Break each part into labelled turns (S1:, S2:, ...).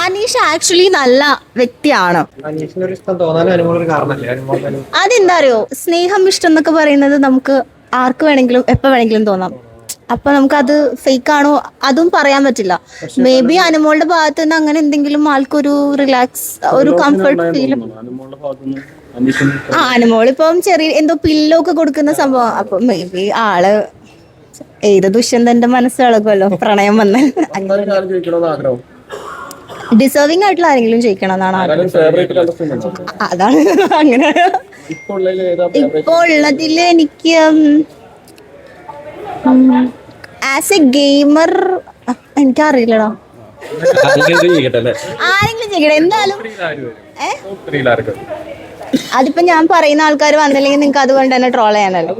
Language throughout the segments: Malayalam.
S1: അനീഷ് ആക്ച്വലി നല്ല വ്യക്തിയാണ്.
S2: അനീഷിന് ഇഷ്ടം തോന്നാനും അനുമോൾ ഒരു കാരണമല്ലേ
S1: അതെന്താ അറിയോ സ്നേഹം ഇഷ്ടം എന്നൊക്കെ പറയുന്നത് നമുക്ക് ആർക്ക് വേണമെങ്കിലും എപ്പോ വേണമെങ്കിലും തോന്നാം. അപ്പൊ നമുക്ക് അത് ഫേക്ക് ആണോ? അതും പറയാൻ പറ്റില്ല. മേ ബി അനുമോളുടെ ഭാഗത്ത് നിന്ന് അങ്ങനെ എന്തെങ്കിലും ആൾക്കൊരു റിലാക്സ് ഒരു കംഫർട്ട് ഫീൽ ആ അനുമോൾ ഇപ്പം ചെറിയ എന്തോ പില്ലോ ഒക്കെ കൊടുക്കുന്ന സംഭവം. അപ്പൊ മേ ബി ആൾ ഏത് ദുഷ്യന്തന്റെ മനസ്സിളകുമല്ലോ പ്രണയം വന്ന്.
S2: ആഗ്രഹം.
S1: ഡിസേർവിംഗ് ആയിട്ടുള്ള ആരെങ്കിലും ജയിക്കണം എന്നാണ് അതാണ് അങ്ങനെ.
S2: ഉള്ളതിൽ
S1: ഇപ്പൊ ഉള്ളതിൽ എനിക്ക് ആസ് എ ഗെയിമർ എനിക്കറിയില്ലടാ. ആരെങ്കിലും ചെയ്യട്ടെ എന്തായാലും അതിപ്പോ ഞാൻ പറയുന്ന ആൾക്കാർ വന്നില്ലെങ്കിൽ നിങ്ങൾക്ക് അതുകൊണ്ട് തന്നെ ട്രോൾ ചെയ്യാനല്ലോ?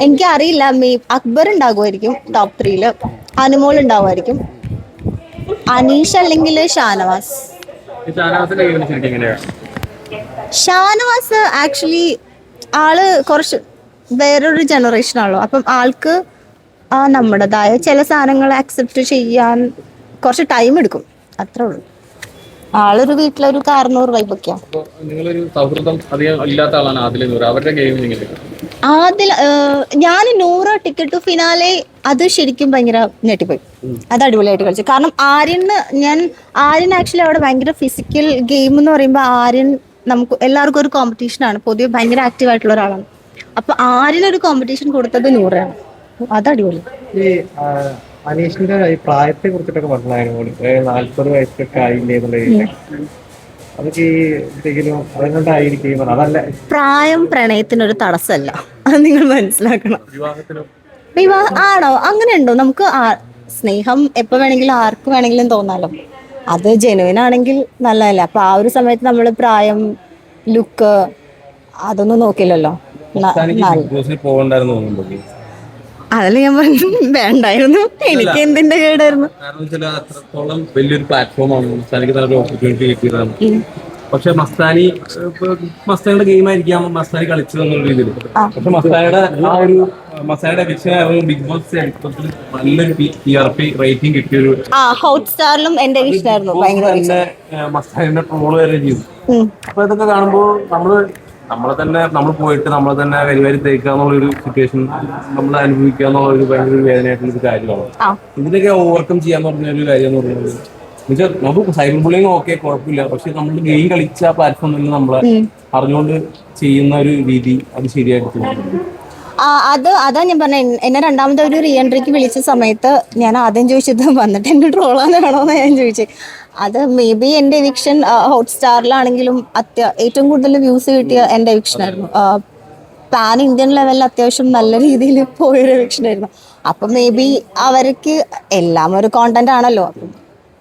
S1: എനിക്കറിയില്ല മേ അക്ബർ ഉണ്ടാകുമായിരിക്കും ടോപ്പ് ത്രീയിൽ അനുമോൾ ഉണ്ടാവുമായിരിക്കും. അനീഷ് അല്ലെങ്കിൽ ഷാനവാസ്. ഷാനവാസ് ആക്ച്വലി ആൾ കുറച്ച് വേറൊരു ജനറേഷൻ ആണല്ലോ. അപ്പം ആൾക്ക് ആ നമ്മുടേതായ ചില സാധനങ്ങൾ അക്സെപ്റ്റ് ചെയ്യാൻ കുറച്ച് ടൈം എടുക്കും. അത്രേ ഉള്ളൂ. ആളൊരു വീട്ടിലൊരു കാർന്നൂറ് വൈബൊക്കെയാണ്
S2: അപ്പൊ നിങ്ങളൊരു സൗഹൃദം അധികം ഇല്ലാത്ത ആളാണ് അവരുടെ ഗെയിം
S1: അതിൽ ഞാൻ നൂറ് ടിക്കറ്റ് ടു ഫിനാലെ അത് ശരിക്കും ഭയങ്കര ഞെട്ടിപ്പോയി. അത് അടിപൊളിയായിട്ട് കളിച്ചു. കാരണം ആര്യന് ഞാൻ ആര്യൻ ആക്ച്വലി അവിടെ ഭയങ്കര ഫിസിക്കൽ ഗെയിം എന്ന് പറയുമ്പോൾ ആര്യൻ നമുക്ക് എല്ലാവർക്കും ഒരു കോമ്പറ്റീഷൻ ആണ്. പൊതുവെ ഭയങ്കര ആക്റ്റീവ് ആയിട്ടുള്ള ഒരാളാണ്. അപ്പൊ ആര്യനൊരു കോമ്പറ്റീഷൻ കൊടുത്തത് നൂറാണ്. അത് അടിപൊളി.
S2: അനീഷിന്റെ പ്രായത്തെ കുറിച്ചിട്ടൊക്കെ പറഞ്ഞായിരുന്നു നാല്പത് വയസ്സൊക്കെ ആയില്ലേ എന്നുള്ള. അതൊക്കെ ഈ എന്തെങ്കിലും അതുകൊണ്ടായിരിക്കും അതല്ല.
S1: പ്രായം പ്രണയത്തിനൊരു തടസ്സമല്ല. അത് നിങ്ങൾ മനസ്സിലാക്കണം.
S2: വിവാഹത്തിനും?
S1: വിവാഹം ആണോ? അങ്ങനെ ഉണ്ടോ നമുക്ക് സ്നേഹം എപ്പോ വേണമെങ്കിലും ആർക്ക് വേണമെങ്കിലും തോന്നാലോ. അത് ജെനുവിൻ ആണെങ്കിൽ നല്ലതല്ല. അപ്പൊ ആ ഒരു സമയത്ത് നമ്മൾ പ്രായം ലുക്ക് അതൊന്നും നോക്കില്ലല്ലോ.
S2: പോകണ്ടായിരുന്നു തോന്നുന്നുണ്ട്
S1: അതല്ല ഞാൻ പറഞ്ഞു വേണ്ടായിരുന്നു. എനിക്ക് എന്തിന്റെ കേടായിരുന്നു?
S3: അത്രത്തോളം വലിയൊരു പ്ലാറ്റ്ഫോമാണ് മസ്താനിക്ക് നല്ലൊരു ഓപ്പർച്യൂണിറ്റി കിട്ടിയതാണ്. പക്ഷെ മസ്താനി മസ്താനിയുടെ ഗെയിം ആയിരിക്കാം മസ്താനി കളിച്ചത് എന്നുള്ള രീതിയിൽ പക്ഷെ മസ്താനിയുടെ ആ ഒരു മസ്താനിയുടെ വിഷയം ബിഗ് ബോസ് എളുപ്പത്തിൽ നല്ലൊരു ടി ആർ പി റേറ്റിംഗ് കിട്ടിയൊരു
S1: ആ ഹോട്ട് സ്റ്റാറിലും എന്റെ
S3: തന്നെ ഏഹ്, ട്രോൾ വരെ ചെയ്തു. അപ്പൊ ഇതൊക്കെ കാണുമ്പോൾ നമ്മൾ നമ്മളെ തന്നെ നമ്മൾ പോയിട്ട് നമ്മളെ തന്നെ വരി വരി തേക്കുക എന്നുള്ളൊരു സിറ്റുവേഷൻ നമ്മൾ അനുഭവിക്കുക എന്നുള്ള ഒരു ഭയങ്കര വേദനയായിട്ടുള്ള ഒരു കാര്യമാണ്. ഇതിനൊക്കെ ഓവർകം ചെയ്യാൻ പറഞ്ഞ ഒരു കാര്യം എന്ന് പറയുന്നത് എന്നുവെച്ചാൽ നമുക്ക് സൈബർ ബുള്ളിങ് ഓക്കെ കുഴപ്പമില്ല. പക്ഷെ നമ്മൾ ഗെയിം കളിച്ച പ്ലാറ്റ്ഫോമിൽ നമ്മളെ അറിഞ്ഞുകൊണ്ട് ചെയ്യുന്ന ഒരു രീതി അത് ശരിയായിട്ട് തോന്നുന്നു.
S1: ആ അത് അതാ ഞാൻ പറഞ്ഞ എന്നെ രണ്ടാമത്തെ ഒരു റീ എൻട്രിക്ക് വിളിച്ച സമയത്ത് ഞാൻ ആദ്യം ചോദിച്ചത് വന്നിട്ട് എന്നെ ട്രോളാനാണോന്ന് ഞാൻ ചോദിച്ചത് അത് മേ ബി എന്റെ എവിക്ഷൻ ഹോട്ട്സ്റ്റാറിലാണെങ്കിലും അത്യ ഏറ്റവും കൂടുതൽ വ്യൂസ് കിട്ടിയ എന്റെ എവിക്ഷൻ ആയിരുന്നു. പാൻ ഇന്ത്യൻ ലെവലിൽ അത്യാവശ്യം നല്ല രീതിയിൽ പോയൊരു എവിക്ഷൻ ആയിരുന്നു. അപ്പം മേ ബി അവർക്ക് എല്ലാം ഒരു കോണ്ടന്റ് ആണല്ലോ.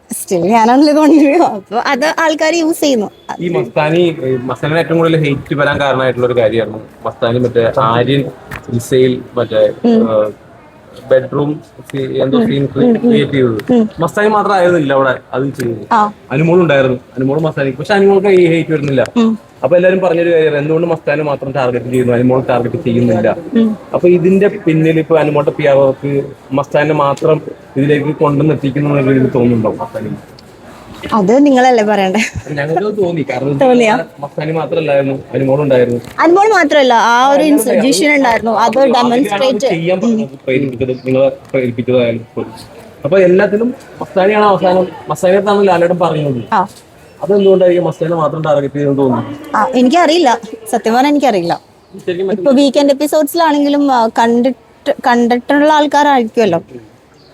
S1: സ്റ്റിൽ ഞാനാണല്ലോ കൊണ്ടുവരും അപ്പൊ അത് ആൾക്കാർ യൂസ് ചെയ്യുന്നു.
S3: ഈ മസ്താനി മസ്താനിന് ഏറ്റവും കൂടുതൽ ഹെയ്റ്റ് വരാൻ കാരണമായിട്ടുള്ള ഒരു കാര്യമായിരുന്നു. മസ്താനി മറ്റേ ആര്യൻ ഇസയിൽ മറ്റേ ബെഡ്റൂം എന്തോ സീൻ ക്രിയേറ്റ് ചെയ്തത്. മസ്താനി മാത്രം ആയിരുന്നില്ല അവിടെ അത് ചെയ്തത് അനുമോൾ ഉണ്ടായിരുന്നു. അനുമോൾ മസ്താനി പക്ഷെ അനുമോൾക്ക് ഈ ഹേറ്റ് വരുന്നില്ല. അപ്പൊ എല്ലാരും പറഞ്ഞൊരു കാര്യം എന്തുകൊണ്ട് മസ്താനെ മാത്രം ടാർഗറ്റ് ചെയ്യുന്നു? അനുമോൾ ടാർഗറ്റ് ചെയ്യുന്നില്ല. അപ്പൊ ഇതിന്റെ പിന്നിൽ ഇപ്പൊ അനുമോളുടെ പിയാവർക്ക് മസ്താനെ മാത്രം ഇതിലേക്ക് കൊണ്ടുവന്നെത്തിക്കുന്നു എന്നുള്ള തോന്നുന്നുണ്ടോ? മസ്താനി
S1: അത് നിങ്ങളല്ലേ പറയണ്ടേ?
S3: ഞങ്ങൾക്ക് തോന്നി. കാരണം? മസ്താനി മാത്രമല്ലായിരുന്നു അനുമോൾ ഉണ്ടായിരുന്നു
S1: അനുമോൾ മാത്രമല്ല ആ ഒരു ഇൻസ്റ്റിറ്റ്യൂഷൻ ഉണ്ടായിരുന്നു അത് ഡെമോൺസ്ട്രേറ്റ്
S3: ചെയ്യാൻ പ്രേരിപ്പിച്ചത് നിങ്ങളെ. അപ്പൊ എല്ലാത്തിലും മസ്താനിയാണ് അവസാനം. മസ്താനിയത്താണ് ലാലേട്ടൻ പറഞ്ഞത് അതെന്തുകൊണ്ടായിരിക്കും മസ്താനെ മാത്രം ടാർഗറ്റ് ചെയ്തെന്ന് തോന്നുന്നു?
S1: എനിക്കറിയില്ല. സത്യം പറഞ്ഞാൽ എനിക്കറിയില്ല. ഇപ്പൊ വീക്കെൻഡ് എപ്പിസോഡ്സിലാണെങ്കിലും കണ്ടിട്ട് കണ്ടിട്ടുള്ള ആൾക്കാരായിരിക്കുമല്ലോ.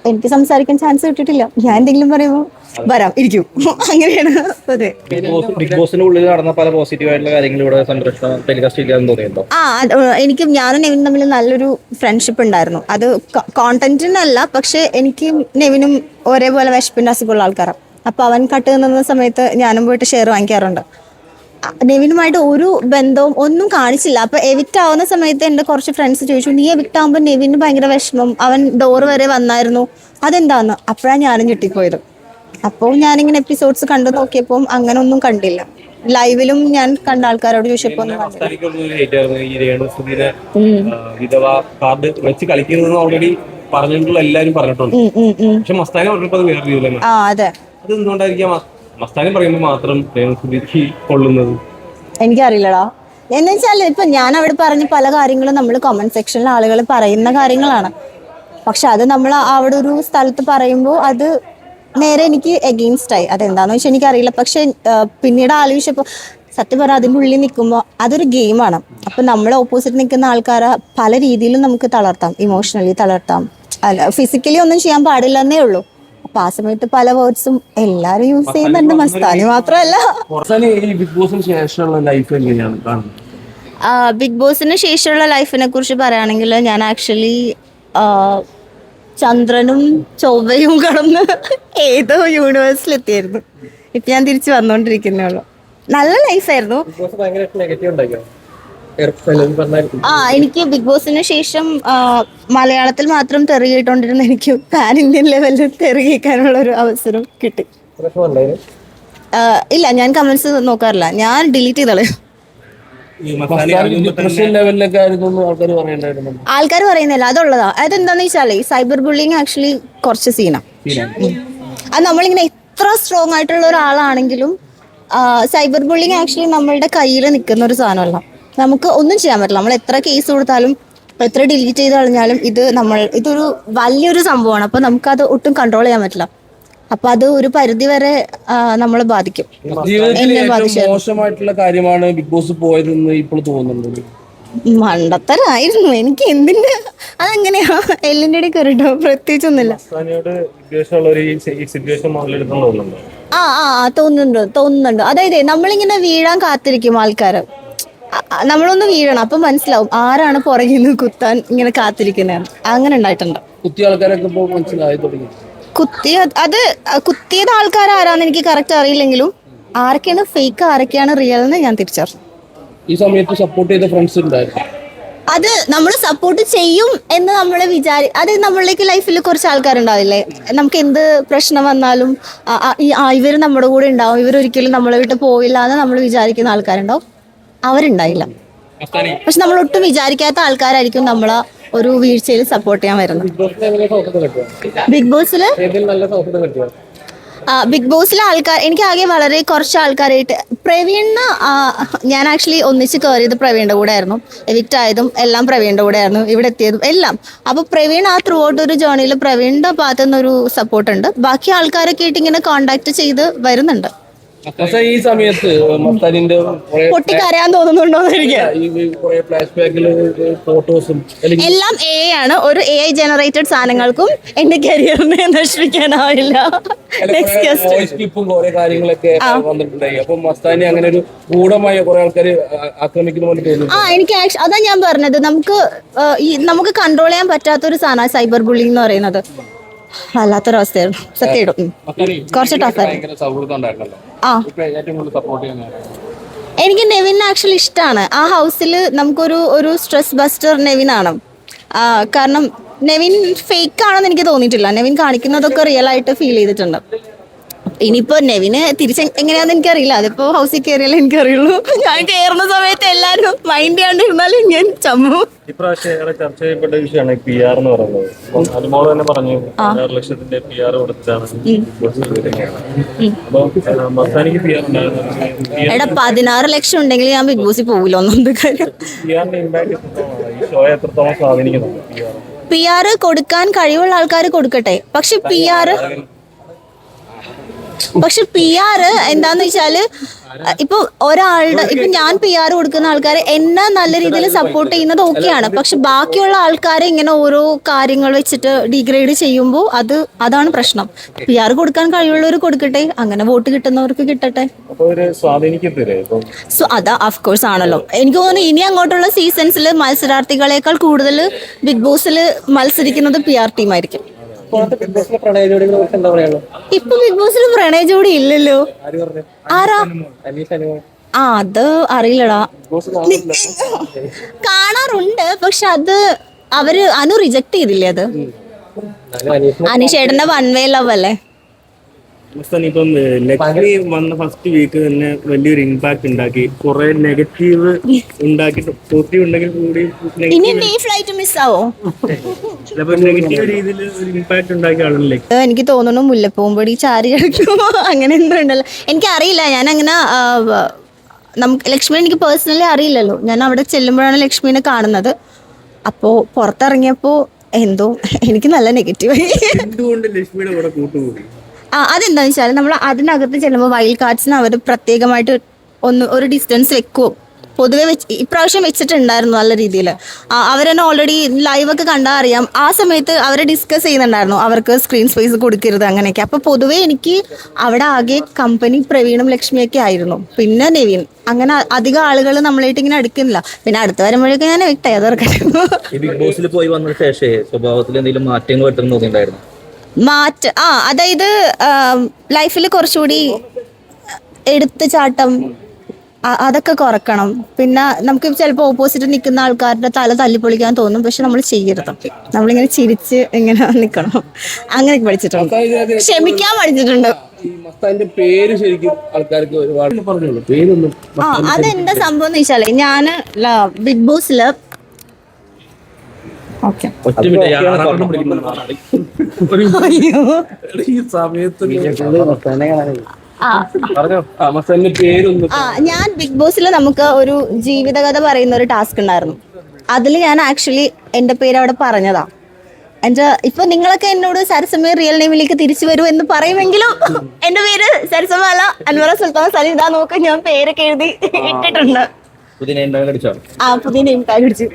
S1: എനിക്ക് സംസാരിക്കാൻ ചാൻസ് കിട്ടിയിട്ടില്ല. ഞാൻ എന്തെങ്കിലും പറയുമോ വരാം ഇരിക്കും. അങ്ങനെയാണ്. അതെ.
S4: ബിഗ് ബോസ് ബോസിന്റെ ഉള്ളിൽ നടന്ന പല പോസിറ്റീവ് ആയിട്ടുള്ള കാര്യങ്ങൾ ഇവിടെ സംരക്ഷണം ടെലികാസ്റ്റ് ചെയ്യാൻ തോന്നിയിട്ടുണ്ടോ?
S1: ആ അത് എനിക്ക് ഞാനും നെവിനും തമ്മിൽ നല്ലൊരു ഫ്രണ്ട്ഷിപ്പ് ഉണ്ടായിരുന്നു. അത് കോണ്ടന്റിനല്ല പക്ഷെ എനിക്ക് നെവിനും ഒരേപോലെ വിശപ്പിന്റെ അസുഖമുള്ള ആൾക്കാരാണ് അപ്പൊ അവൻ കട്ട് നിന്ന സമയത്ത് ഞാനും പോയിട്ട് ഷെയർ വാങ്ങിക്കാറുണ്ട്. നെവിനുമായിട്ട് ഒരു ബന്ധവും ഒന്നും കാണിച്ചില്ല. അപ്പൊ എവിക്റ്റ് ആവുന്ന സമയത്ത് എന്റെ കുറച്ച് ഫ്രണ്ട്സ് ചോദിച്ചു നീ എവിക്റ്റ് ആവുമ്പോ നെവിന് ഭയങ്കര വിഷമം. അവൻ ഡോർ വരെ വന്നായിരുന്നു. അതെന്താന്ന്? അപ്പോഴാണ് ഞാനും ഞെട്ടിപ്പോയത്. അപ്പോൾ ഞാനിങ്ങനെ എപ്പിസോഡ്സ് കണ്ടു നോക്കിയപ്പോൾ അങ്ങനെ ഒന്നും കണ്ടില്ല. ലൈവിലും ഞാൻ കണ്ട ആൾക്കാരോട്
S3: ചോദിച്ചപ്പോ പറഞ്ഞിട്ടുള്ള എല്ലാരും പറഞ്ഞിട്ടുണ്ട്. പക്ഷെ മസ്താനെ പറഞ്ഞപ്പോ അത് വേറെ രീതിയിലാണ്
S1: ആ
S3: മസ്താനി പറയുമ്പോൾ മാത്രം രേണുസുതിക്ക് കൊള്ളുന്നത്.
S1: എനിക്കറിയില്ലടാ. എന്ന് വെച്ചാൽ ഇപ്പൊ ഞാൻ അവിടെ പറഞ്ഞ പല കാര്യങ്ങളും നമ്മൾ കമന്റ് സെക്ഷനിൽ ആളുകൾ പറയുന്ന കാര്യങ്ങളാണ്. പക്ഷെ അത് നമ്മൾ അവിടെ ഒരു സ്ഥലത്ത് പറയുമ്പോൾ അത് നേരെ എനിക്ക് എഗെയിൻസ്റ്റ് ആയി. അതെന്താന്ന് വെച്ചാൽ എനിക്കറിയില്ല. പക്ഷെ പിന്നീട് ആലോചിച്ചപ്പോൾ സത്യം പറഞ്ഞാൽ അതിന്റെ ഉള്ളിൽ നിൽക്കുമ്പോൾ അതൊരു ഗെയിമാണ് അപ്പം നമ്മൾ ഓപ്പോസിറ്റ് നിൽക്കുന്ന ആൾക്കാരെ പല രീതിയിലും നമുക്ക് തളർത്താം. ഇമോഷണലി തളർത്താം. അല്ല ഫിസിക്കലി ഒന്നും ചെയ്യാൻ പാടില്ല എന്നേ ഉള്ളൂ. അപ്പൊ ആ സമയത്ത് പല വേർഡ്സും എല്ലാരും യൂസ് ചെയ്യുന്നുണ്ട്. മസ്താനി
S3: മാത്രല്ല ബിഗ് ബോസിന് ശേഷമുള്ള ലൈഫ് എങ്ങനെയാണ്? കാണുന്നത്.
S1: ബിഗ് ബോസിന് ശേഷമുള്ള ലൈഫിനെ കുറിച്ച് പറയുകയാണെങ്കിൽ ഞാൻ ആക്ച്വലി ചന്ദ്രനും ചൊവ്വയും കടന്ന് ഏതോ യൂണിവേഴ്സിൽ എത്തിയായിരുന്നു. ഇപ്പൊ ഞാൻ തിരിച്ചു വന്നോണ്ടിരിക്കുന്നേ ഉള്ളൂ. നല്ല ലൈഫായിരുന്നു
S2: ഭയങ്കര നെഗറ്റീവ് ഉണ്ടാക്കിയോ പറഞ്ഞായിരിക്കും
S1: ആ എനിക്ക് ബിഗ് ബോസിന് ശേഷം മലയാളത്തിൽ മാത്രം തെറിയിട്ടോണ്ടിരുന്ന എനിക്ക് പാൻ ഇന്ത്യൻ ലെവലിൽ തെറിയിക്കാനുള്ള ഒരു അവസരം കിട്ടി. ഇല്ല ഞാൻ കമന്റ്സ് നോക്കാറില്ല. ഞാൻ ഡിലീറ്റ് ചെയ്തോളൂ.
S3: ഈ മസ്താനി അറിയുമ്പോൾ തന്നെ
S4: ഡിപ്രഷൻ ലെവലിലൊക്കെ ആൾക്കാർ പറയണ്ടായിരുന്നു.
S1: ആൾക്കാർ പറയുന്നില്ല. അതുള്ളതാ. അതെന്താന്ന് വെച്ചാലേ സൈബർ ബുള്ളിങ് ആക്ച്വലി കുറച്ച് സീനാ. അത് നമ്മളിങ്ങനെ എത്ര സ്ട്രോങ് ആയിട്ടുള്ള ഒരാളാണെങ്കിലും സൈബർ ബുള്ളിങ് ആക്ച്വലി നമ്മളുടെ കയ്യിൽ നിൽക്കുന്ന ഒരു സാധനമല്ല. നമുക്ക് ഒന്നും ചെയ്യാൻ പറ്റില്ല. നമ്മൾ എത്ര കേസ് കൊടുത്താലും എത്ര ഡിലീറ്റ് ചെയ്ത് കളഞ്ഞാലും ഇത് നമ്മൾ ഇതൊരു വലിയൊരു സംഭവമാണ്. അപ്പോൾ നമുക്കത് ഒട്ടും കൺട്രോൾ ചെയ്യാൻ പറ്റില്ല. അപ്പൊ അത് ഒരു പരിധി വരെ നമ്മളെ ബാധിക്കും.
S4: മോശമായിട്ടുള്ള കാര്യമാണ് ബിഗ് ബോസ് പോയതെന്ന് ഇപ്പോൾ തോന്നുന്നുണ്ട്
S1: മണ്ടത്തരായിരുന്നു. എനിക്ക് എന്തിന്റെ അതെങ്ങനെയാ? എല്ലിന്റെ ഇടയിൽ കയറിട്ടോ പ്രത്യേകിച്ചൊന്നുമില്ല. ആ ആ, തോന്നുന്നുണ്ട് തോന്നുന്നുണ്ട്. അതായത് നമ്മളിങ്ങനെ വീഴാൻ കാത്തിരിക്കും ആൾക്കാർ നമ്മളൊന്ന് വീഴണം. അപ്പൊ മനസ്സിലാവും ആരാണ് പുറകിൽ നിന്ന് കുത്താൻ ഇങ്ങനെ കാത്തിരിക്കുന്നത് അങ്ങനെ ഉണ്ടായിട്ടുണ്ട്.
S4: കുത്തിയ ആൾക്കാരൊക്കെ ഇപ്പോൾ മനസ്സിലായി തുടങ്ങി.
S1: കുത്തിയ അത് കുത്തിയത് ആൾക്കാർ ആരാന്ന് എനിക്ക് കറക്റ്റ് അറിയില്ലെങ്കിലും ആരൊക്കെയാണ് ഫേക്ക് ആരൊക്കെയാണ് റിയൽ എന്ന് ഞാൻ തിരിച്ചറിഞ്ഞു.
S4: ഈ സമയത്ത് സപ്പോർട്ട് ചെയ്ത ഫ്രണ്ട്സ് ഉണ്ടായിരുന്നു.
S1: അത് നമ്മൾ സപ്പോർട്ട് ചെയ്യും എന്ന് നമ്മൾ വിചാരി അത് നമ്മളിലേക്ക് ലൈഫിൽ കുറച്ച് ആൾക്കാരുണ്ടാവില്ലേ? നമുക്ക് എന്ത് പ്രശ്നം വന്നാലും ഇവർ നമ്മുടെ കൂടെ ഉണ്ടാവും. ഇവർ ഒരിക്കലും നമ്മളെ വിട്ട് പോവില്ല എന്ന് നമ്മൾ വിചാരിക്കുന്ന ആൾക്കാരുണ്ടാവും. അവരുണ്ടായില്ല. പക്ഷെ നമ്മൾ ഒട്ടും വിചാരിക്കാത്ത ആൾക്കാരായിരിക്കും നമ്മളെ ഒരു വീഴ്ചയിൽ സപ്പോർട്ട് ചെയ്യാൻ വരുന്നത്.
S2: ബിഗ് ബോസിൽ എങ്ങനെ
S1: ബിഗ് ബോസിൽ? ബിഗ് ബോസിലെ ആൾക്കാർ എനിക്ക് ആകെ വളരെ കുറച്ച് ആൾക്കാരായിട്ട് പ്രവീണിന് ഞാൻ ആക്ച്വലി ഒന്നിച്ച് കയറിയത് പ്രവീണിന്റെ കൂടെ ആയിരുന്നു എവിക്റ്റ് ആയതും എല്ലാം പ്രവീണിന്റെ കൂടെ ആയിരുന്നു ഇവിടെ എത്തിയതും എല്ലാം. അപ്പൊ പ്രവീൺ ആ ത്രൂ ഔട്ട് ഒരു ജേണിയിൽ പ്രവീണിന്റെ ഭാഗത്തു നിന്നൊരു സപ്പോർട്ട് ഉണ്ട്. ബാക്കി ആൾക്കാരൊക്കെ ആയിട്ട് ഇങ്ങനെ കോണ്ടാക്ട് ചെയ്ത് വരുന്നുണ്ട്.
S4: പക്ഷേ ഈ സമയത്ത് മസ്താനിന്റെ
S1: പൊട്ടിക്കരയാൻ തോന്നുന്നുണ്ടോ എന്ന് എനിക്ക്
S4: ഈ കുറെ ഫ്ലാഷ് ബാക്കിൽ ഫോട്ടോസും
S1: എല്ലാം എ ആണ്. ഒരു എ ഐ ജനറേറ്റഡ് സാധനങ്ങൾക്കും എന്റെ കരിയറിനെ നശിപ്പിക്കാനാവില്ല. നെക്സ്റ്റ് ഗസ്റ്റ്
S4: വോയിസ് ക്ലിപ്പും കുറെ കാര്യങ്ങളൊക്കെ വന്നിട്ടുണ്ടായി. അപ്പൊ മസ്താനി അങ്ങനെ ഒരു ഗൂഢമായ കുറെ ആൾക്കാർ ആക്രമിക്കുന്ന പോലെ തോന്നുന്നു
S1: ആ എനിക്ക് അതാ ഞാൻ പറഞ്ഞത്. നമുക്ക് നമുക്ക് കൺട്രോൾ ചെയ്യാൻ പറ്റാത്ത ഒരു സാധനമാണ് സൈബർ ബുള്ളിംഗ് എന്ന് പറയുന്നത്. വല്ലാത്തൊരവസ്ഥയായിരുന്നു. സത്യം. കുറച്ച് ടഫ് എനിക്ക് നെവിൻ ആക്ച്വലി ഇഷ്ടമാണ് ആ ഹൗസിൽ നമുക്കൊരു ഒരു സ്ട്രെസ് ബസ്റ്റർ നെവിനാണ്. ആണ് കാരണം നെവിൻ ഫേക്ക് ആണെന്ന് എനിക്ക് തോന്നിയിട്ടില്ല. നെവിൻ കാണിക്കുന്നതൊക്കെ റിയൽ ആയിട്ട് ഫീൽ ചെയ്തിട്ടുണ്ട്. ഇനിയിപ്പോ നെവിന് തിരിച്ച് എങ്ങനെയാന്ന് എനിക്കറിയില്ല. അതിപ്പോ ഹൗസിൽ കയറിയാലേ എനിക്കറിയുള്ളൂ. ഞാൻ കയറുന്ന സമയത്ത് എല്ലാരും മൈൻഡ് ചെയ്യാണ്ടിരുന്നാലും ഞാൻ ചമ്മു.
S2: ഇപ്രാവശ്യം ചർച്ച ചെയ്യപ്പെട്ട വിഷയമാണ് പി ആർ എന്ന് പറയുന്നത്. അനുമോൾ തന്നെ പറഞ്ഞു ആറ് ലക്ഷത്തിന്റെ പി ആർ കൊടുത്തിട്ടാണ്
S1: എടാ പതിനാറ് ലക്ഷം ഉണ്ടെങ്കിൽ ഞാൻ ബിഗ് ബോസിൽ പോകില്ല ഒന്നും കാര്യം.
S2: പി ആർ
S1: കൊടുക്കാൻ കഴിവുള്ള ആൾക്കാർ കൊടുക്കട്ടെ. പക്ഷെ പി ആർ പക്ഷെ പി ആർ എന്താന്ന് വെച്ചാൽ ഇപ്പൊ ഒരാളുടെ ഇപ്പൊ ഞാൻ പി ആർ കൊടുക്കുന്ന ആൾക്കാരെ എന്നെ നല്ല രീതിയിൽ സപ്പോർട്ട് ചെയ്യുന്നത് ഓക്കെയാണ്. പക്ഷെ ബാക്കിയുള്ള ആൾക്കാരെ ഇങ്ങനെ ഓരോ കാര്യങ്ങൾ വെച്ചിട്ട് ഡിഗ്രേഡ് ചെയ്യുമ്പോൾ അത് അതാണ് പ്രശ്നം. പി ആർ കൊടുക്കാൻ കഴിവുള്ളവർ കൊടുക്കട്ടെ അങ്ങനെ വോട്ട് കിട്ടുന്നവർക്ക് കിട്ടട്ടെ. സോ അതാ അഫ്കോഴ്സ് ആണല്ലോ. എനിക്ക് തോന്നുന്നു ഇനി അങ്ങോട്ടുള്ള സീസൺസിൽ മത്സരാർത്ഥികളെക്കാൾ കൂടുതൽ ബിഗ് ബോസിൽ മത്സരിക്കുന്നത് പി ആർ ടീം ഇപ്പൊ ബിഗ് ബോസിൽ പ്രണയ ജോഡി ഇല്ലല്ലോ.
S2: ആര്
S1: ആ അത് അറിയില്ലടാ. കാണാറുണ്ട് പക്ഷെ അത് അവർ അനു റിജക്ട് ചെയ്തില്ലേ അത്?
S2: അനീഷ്
S1: അനിഷേട്ടന്റെ വൺ വേ ലവ് അല്ലേ?
S5: ഇപ്പം ലക്ഷ്മി വന്ന ഫസ്റ്റ് വീക്ക് തന്നെ വലിയൊരു ഇമ്പാക്ട് ഉണ്ടാക്കി. കുറെ നെഗറ്റീവ് ഉണ്ടാക്കിയിട്ട് പോസിറ്റീവ് ഉണ്ടെങ്കിൽ കൂടി നെഗറ്റീവ് രീതിയിൽ ഒരു ഇമ്പാക്ട് ഉണ്ടാക്കിയ
S1: എനിക്ക് തോന്നുന്നു മുല്ലപ്പൂമ്പൊടി ചാരി കിടക്കുമോ അങ്ങനെ എന്തോ ഉണ്ടല്ലോ. എനിക്കറിയില്ല ഞാൻ അങ്ങനെ നമുക്ക് ലക്ഷ്മി എനിക്ക് പേഴ്സണലി അറിയില്ലല്ലോ. ഞാൻ അവിടെ ചെല്ലുമ്പോഴാണ് ലക്ഷ്മിനെ കാണുന്നത്. അപ്പോൾ പുറത്തിറങ്ങിയപ്പോൾ എന്തോ എനിക്ക് നല്ല നെഗറ്റീവായി
S5: എന്തുകൊണ്ട് ലക്ഷ്മിയുടെ കൂടെ കൂട്ടുകൂടി?
S1: ആ അതെന്താണെന്ന് വെച്ചാൽ നമ്മൾ അതിനകത്ത് ചെല്ലുമ്പോൾ വൈൽഡ് കാർഡ്സിന് അവർ പ്രത്യേകമായിട്ട് ഒന്ന് ഒരു ഡിസ്റ്റൻസ് വെക്കുമോ പൊതുവെ വെച്ച് ഇപ്രാവശ്യം വെച്ചിട്ടുണ്ടായിരുന്നു നല്ല രീതിയിൽ അവരെന്നെ ഓൾറെഡി ലൈവൊക്കെ കണ്ടാൽ അറിയാം. ആ സമയത്ത് അവർ ഡിസ്കസ് ചെയ്യുന്നുണ്ടായിരുന്നു. അവർക്ക് സ്ക്രീൻ സ്പേസ് കൊടുക്കരുത് അങ്ങനെയൊക്കെ. അപ്പോൾ പൊതുവേ എനിക്ക് അവിടെ ആകെ കമ്പനി പ്രവീണും ലക്ഷ്മിയൊക്കെ ആയിരുന്നു. പിന്നെ നെവിൻ. അങ്ങനെ അധികം ആളുകൾ നമ്മളായിട്ട് ഇങ്ങനെ അടുക്കുന്നില്ല. പിന്നെ അടുത്ത് വരുമ്പോഴേക്കും ഞാൻ വ്യക്തമായി അതോർക്കട്ടെ
S6: ബിഗ് ബോസിൽ പോയി വന്ന ശേഷം സ്വഭാവത്തിൽ എന്തെങ്കിലും മാറ്റങ്ങൾ വരുത്തുന്നു
S1: മാറ്റ ആ അതായത് ലൈഫിൽ കുറച്ചുകൂടി എടുത്തു ചാട്ടം അതൊക്കെ കുറക്കണം. പിന്നെ നമുക്ക് ചിലപ്പോൾ ഓപ്പോസിറ്റ് നിൽക്കുന്ന ആൾക്കാരുടെ തല തല്ലിപ്പൊളിക്കാൻ തോന്നും പക്ഷെ നമ്മൾ ചെയ്യരുത്. നമ്മളിങ്ങനെ ചിരിച്ച് ഇങ്ങനെ നിൽക്കണം അങ്ങനെ പഠിച്ചിട്ടുണ്ട്. ക്ഷമിക്കാൻ പഠിച്ചിട്ടുണ്ട്.
S4: പേര് ശരിക്കും ആൾക്കാർക്ക് ഒരുപാട്
S1: ആ അതെന്താ സംഭവം എന്ന് വെച്ചാൽ ഞാൻ ബിഗ് ബോസിൽ
S3: ഒറ്റ മിനിറ്റ് ഈ സമയത്ത്
S1: ഞാൻ ബിഗ് ബോസിൽ നമുക്ക് ഒരു ജീവിതകഥ പറയുന്ന ഒരു ടാസ്ക് ഉണ്ടായിരുന്നു. അതിൽ ഞാൻ ആക്ച്വലി എന്റെ പേര് അവിടെ പറഞ്ഞതാ. എന്റെ ഇപ്പൊ നിങ്ങളൊക്കെ എന്നോട് സരസമ്മ റിയൽ നെയിമിലേക്ക് തിരിച്ചു വരൂ എന്ന് പറയുമെങ്കിലും എന്റെ പേര് സരസമ്മ അല്ല അൻവറ സുൽത്താൻ സലിത നോക്ക് ഞാൻ പേരൊക്കെ എഴുതി ഇട്ടിട്ടുണ്ട്. ആ പുതിയ നെയിം ടാഗ് അടിച്ചു.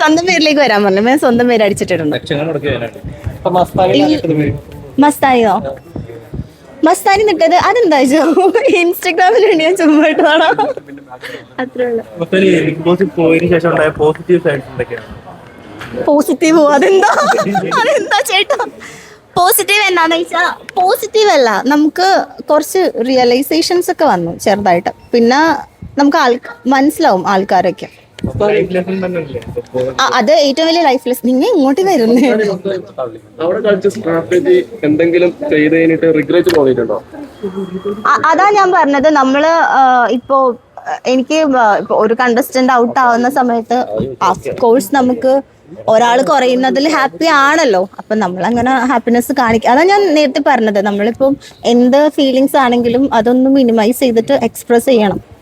S1: സ്വന്തം പേരിലേക്ക് വരാൻ പറഞ്ഞു. ഞാൻ സ്വന്തം പേര്
S2: മസ്താനി
S1: മസ്താനിയോ? മസ്താനി നിട്ടത് അതെന്താ ഇൻസ്റ്റഗ്രാമിൽ വേണ്ടി ഞാൻ ചുമ്മാ ഇട്ടതാണോ? അത്രേ ഉള്ളൂ.
S5: മസ്താനി ബിഗ് ബോസിൽ പോയതിനു ശേഷം പോസിറ്റീവ് സൈഡ്സ് എന്തൊക്കെയാണ്?
S1: പോസിറ്റീവ് അതെന്താ? അതെന്താ ചേട്ടാ? പോസിറ്റീവ് എന്താന്ന് വെച്ചാൽ പോസിറ്റീവ് അല്ല. നമുക്ക് കുറച്ച് റിയലൈസേഷൻസ് ഒക്കെ വന്നു ചെറുതായിട്ട്. പിന്നെ നമുക്ക് ആൾ മനസ്സിലാവും ആൾക്കാരൊക്കെ. ആ, അത് ഏറ്റവും വലിയ ലൈഫ് ലെസ് നിങ്ങൾ ഇങ്ങോട്ട് വരുന്നേ.
S4: അവിടെ കളിച്ച സ്ട്രാറ്റജി എന്തെങ്കിലും ചെയ്ത് കഴിഞ്ഞിട്ട് റിഗ്രറ്റ് തോന്നിയിട്ടുണ്ടോ?
S1: അ- അതാ ഞാൻ പറഞ്ഞത്. നമ്മൾ ആ, ഇപ്പോ ആ, എനിക്ക് വ- ഇപ്പൊ ഒരു കണ്ടസ്റ്റന്റ് ഔട്ട് ആവുന്ന സമയത്ത് കോഴ്സ് നമുക്ക് ഒരാൾ കുറയുന്നതിൽ ഹാപ്പി ആണല്ലോ. അപ്പൊ നമ്മൾ അങ്ങനെ ഹാപ്പിനെസ് കാണിക്കുക അതാണ് ഞാൻ നേരത്തെ പറഞ്ഞത്. നമ്മളിപ്പം എന്ത് ഫീലിങ്സ് ആണെങ്കിലും അതൊന്ന് മിനിമൈസ് ചെയ്തിട്ട് എക്സ്പ്രസ് ചെയ്യണം.